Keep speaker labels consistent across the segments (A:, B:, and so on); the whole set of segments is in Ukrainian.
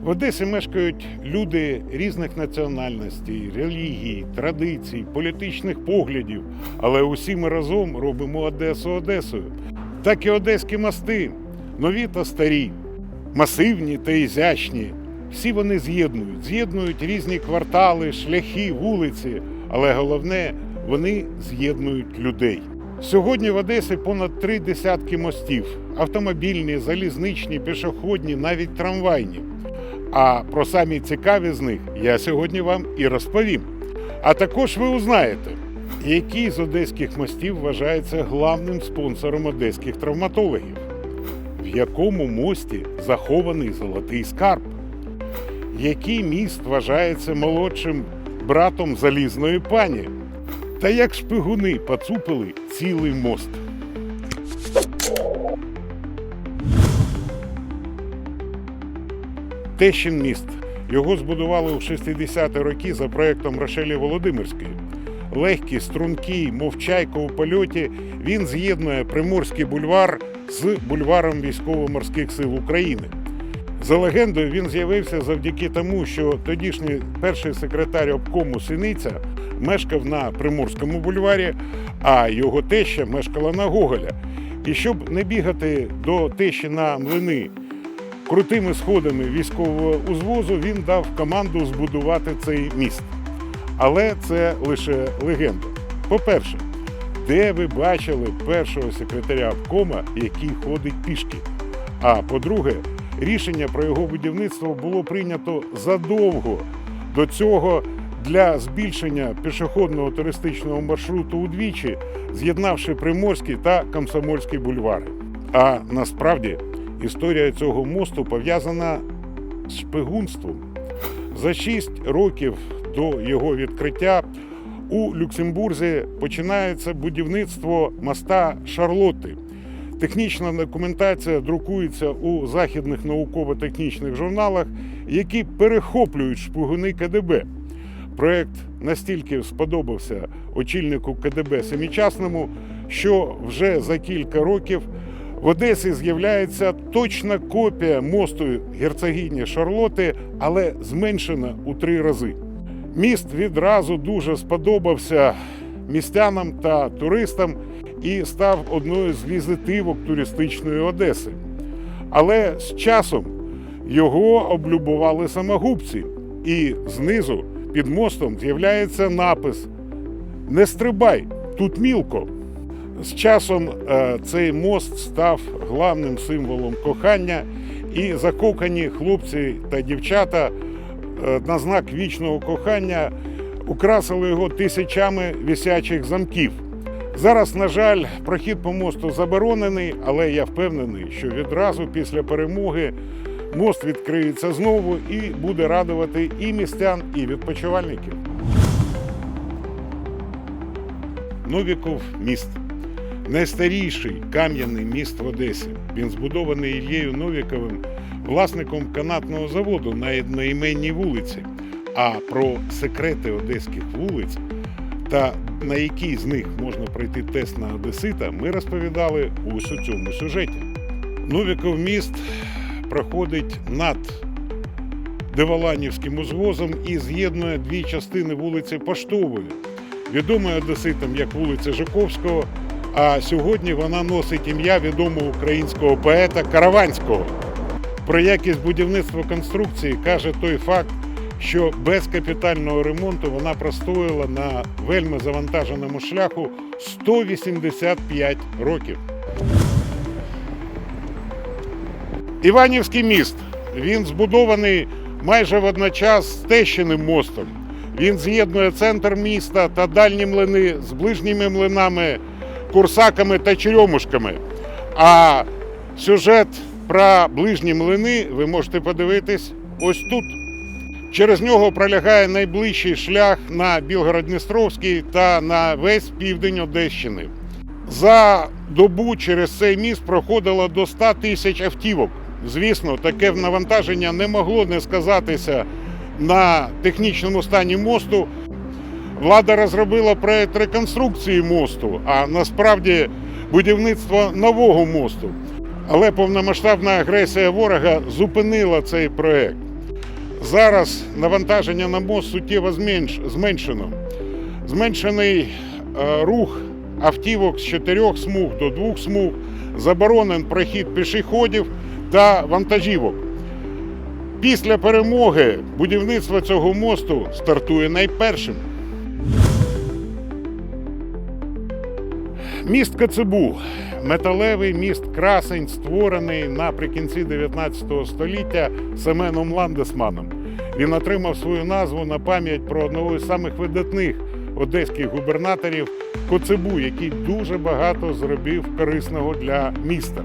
A: В Одесі мешкають люди різних національностей, релігій, традицій, політичних поглядів. Але усі ми разом робимо Одесу Одесою. Так і одеські мости, нові та старі, масивні та ізящні. Всі вони з'єднують, з'єднують різні квартали, шляхи, вулиці, але головне, вони з'єднують людей. Сьогодні в Одесі понад три десятки мостів: автомобільні, залізничні, пішохідні, навіть трамвайні. А про самі цікаві з них я сьогодні вам і розповім. А також ви узнаєте, який з одеських мостів вважається главним спонсором одеських травматологів, в якому мості захований золотий скарб, який міст вважається молодшим братом залізної пані, та як шпигуни поцупили цілий мост. Тещин міст. Його збудували у 60-ті роки за проектом Рошелі Володимирської. Легкий, стрункий, мов чайка у польоті, він з'єднує Приморський бульвар з бульваром Військово-морських сил України. За легендою, він з'явився завдяки тому, що тодішній перший секретар обкому Синиця мешкав на Приморському бульварі, а його теща мешкала на Гоголя. І щоб не бігати до тещі на млини крутими сходами військового узвозу, він дав команду збудувати цей міст. Але це лише легенда. По-перше, де ви бачили першого секретаря обкома, який ходить пішки? А по-друге, рішення про його будівництво було прийнято задовго до цього для збільшення пішохідного туристичного маршруту удвічі, з'єднавши Приморський та Комсомольський бульвари. А насправді історія цього мосту пов'язана з шпигунством. За шість років до його відкриття у Люксембурзі починається будівництво моста Шарлотти. Технічна документація друкується у західних науково-технічних журналах, які перехоплюють шпигуни КДБ. Проект настільки сподобався очільнику КДБ Семічасному, що вже за кілька років в Одесі з'являється точна копія мосту герцогині Шарлоти, але зменшена у три рази. Міст відразу дуже сподобався містянам та туристам і став одною з візитивок туристичної Одеси. Але з часом його облюбували самогубці, і знизу під мостом з'являється напис Не стрибай, тут мілко. З часом е, цей мост став главним символом кохання, і закохані хлопці та дівчата е, на знак вічного кохання украсили його тисячами висячих замків. Зараз, на жаль, прохід по мосту заборонений, але я впевнений, що відразу після перемоги мост відкриється знову і буде радувати і містян, і відпочивальників. Новіков міст. Найстаріший кам'яний міст в Одесі. Він збудований Іллею Новіковим, власником канатного заводу на одноіменній вулиці. А про секрети одеських вулиць та на якій з них можна пройти тест на одесита, ми розповідали ось у цьому сюжеті. Новіков міст проходить над Деволанівським узвозом і з'єднує дві частини вулиці Поштової, відомої одеситам як вулиця Жуковського, а сьогодні вона носить ім'я відомого українського поета Караванського. Про якість будівництва конструкції каже той факт, що без капітального ремонту вона простояла на вельми завантаженому шляху 185 років. Іванівський міст. Він збудований майже водночас з Тещиним мостом. Він з'єднує центр міста та дальні млини з ближніми млинами, курсаками та черемушками. А сюжет про ближні млини ви можете подивитись ось тут. Через нього пролягає найближчий шлях на Білгород-Дністровський та на весь південь Одещини. За добу через цей міст проходило до 100 тисяч автівок. Звісно, таке навантаження не могло не сказатися на технічному стані мосту. Влада розробила проект реконструкції мосту, а насправді будівництво нового мосту. Але повномасштабна агресія ворога зупинила цей проект. Зараз навантаження на мост суттєво зменшено. Зменшений е, рух автівок з чотирьох смуг до двох смуг, заборонен прохід пішоходів та вантажівок. Після перемоги будівництво цього мосту стартує найпершим. Міст Коцебу металевий міст красень, створений наприкінці 19 століття Семеном Ландесманом. Він отримав свою назву на пам'ять про одного із самих видатних одеських губернаторів Коцебу, який дуже багато зробив корисного для міста.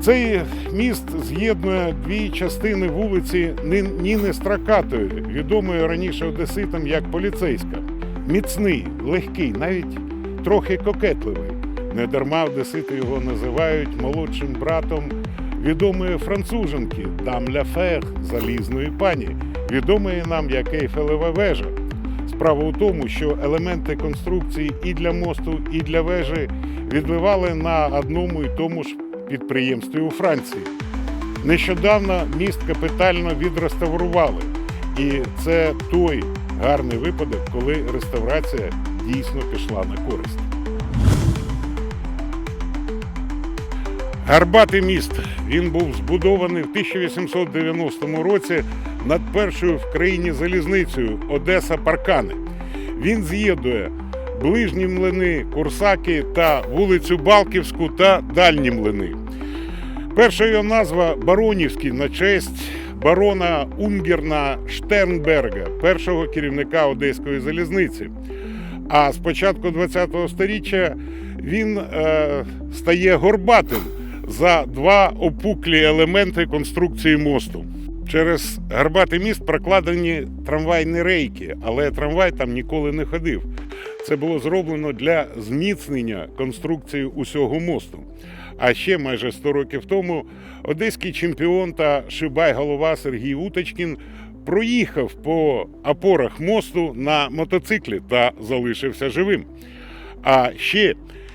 A: Цей міст з'єднує дві частини вулиці Ні- Ніни Стракатої, відомої раніше одеситам як поліцейська. Міцний, легкий, навіть трохи кокетливий. Недарма одесити його називають молодшим братом відомої француженки Дам Ляфер залізної пані, відомої нам як Ейфелева вежа. Справа у тому, що елементи конструкції і для мосту, і для вежі відливали на одному і тому ж підприємстві у Франції. Нещодавно міст капітально відреставрували, і це той гарний випадок, коли реставрація дійсно пішла на користь. Гарбатий міст. Він був збудований в 1890 році над першою в країні залізницею Одеса Паркани. Він з'єднує ближні млини Курсаки та вулицю Балківську та дальні млини. Перша його назва Баронівський на честь барона Унгерна Штернберга, першого керівника Одеської залізниці. А з початку ХХ століття він е, стає горбатим за два опуклі елементи конструкції мосту. Через гарбатий міст прокладені трамвайні рейки, але трамвай там ніколи не ходив. Це було зроблено для зміцнення конструкції усього мосту. А ще майже 100 років тому одеський чемпіон та шибай-голова Сергій Уточкін проїхав по опорах мосту на мотоциклі та залишився живим. А ще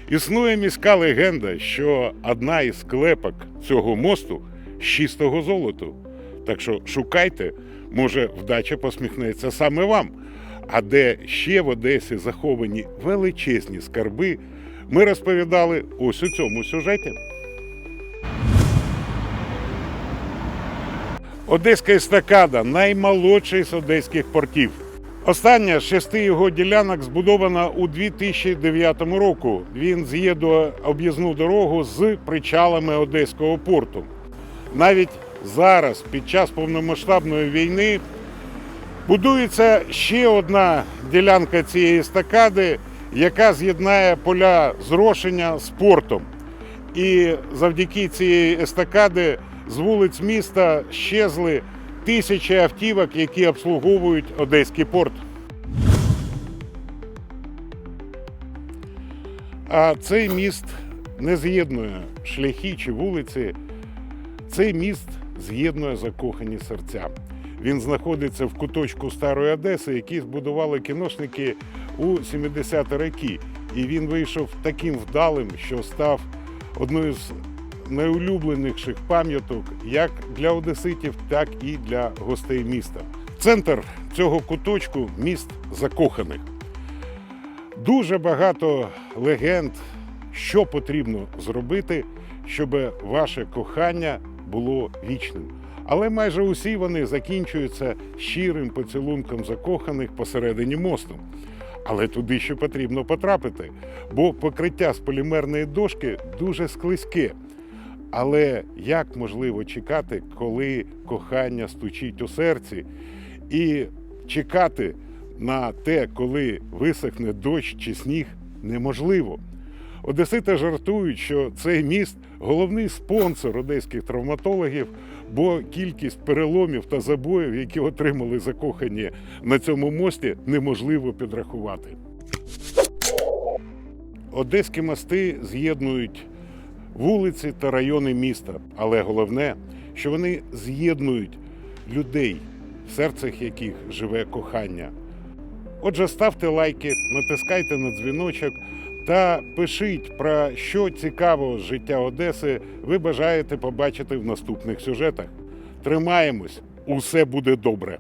A: існує міська легенда, що одна із клепок цього мосту з чистого золоту. Так що шукайте, може, вдача посміхнеться саме вам. А де ще в Одесі заховані величезні скарби, ми розповідали ось у цьому сюжеті. Одеська естакада наймолодший з одеських портів. Остання з шести його ділянок збудована у 2009 року. Він з'єднує об'їзну дорогу з причалами Одеського порту. Навіть зараз, під час повномасштабної війни, будується ще одна ділянка цієї естакади, яка з'єднає поля зрошення з портом. І завдяки цієї естакади з вулиць міста щезли тисячі автівок, які обслуговують Одеський порт. А цей міст не з'єднує шляхи чи вулиці. Цей міст з'єднує закохані серця. Він знаходиться в куточку Старої Одеси, який збудували кіношники у 70-ті роки. І він вийшов таким вдалим, що став одною з найулюбленіших пам'яток як для одеситів, так і для гостей міста. Центр цього куточку міст закоханих. Дуже багато легенд, що потрібно зробити, щоб ваше кохання було вічним. Але майже усі вони закінчуються щирим поцілунком закоханих посередині мосту. Але туди ще потрібно потрапити, бо покриття з полімерної дошки дуже склизьке. Але як можливо чекати, коли кохання стучить у серці, і чекати на те, коли висохне дощ чи сніг, неможливо. Одесити жартують, що цей міст головний спонсор одеських травматологів, бо кількість переломів та забоїв, які отримали закохані на цьому мості, неможливо підрахувати. Одеські мости з'єднують вулиці та райони міста, але головне, що вони з'єднують людей, в серцях яких живе кохання. Отже, ставте лайки, натискайте на дзвіночок та пишіть про що цікавого з життя Одеси ви бажаєте побачити в наступних сюжетах. Тримаємось, Усе буде добре.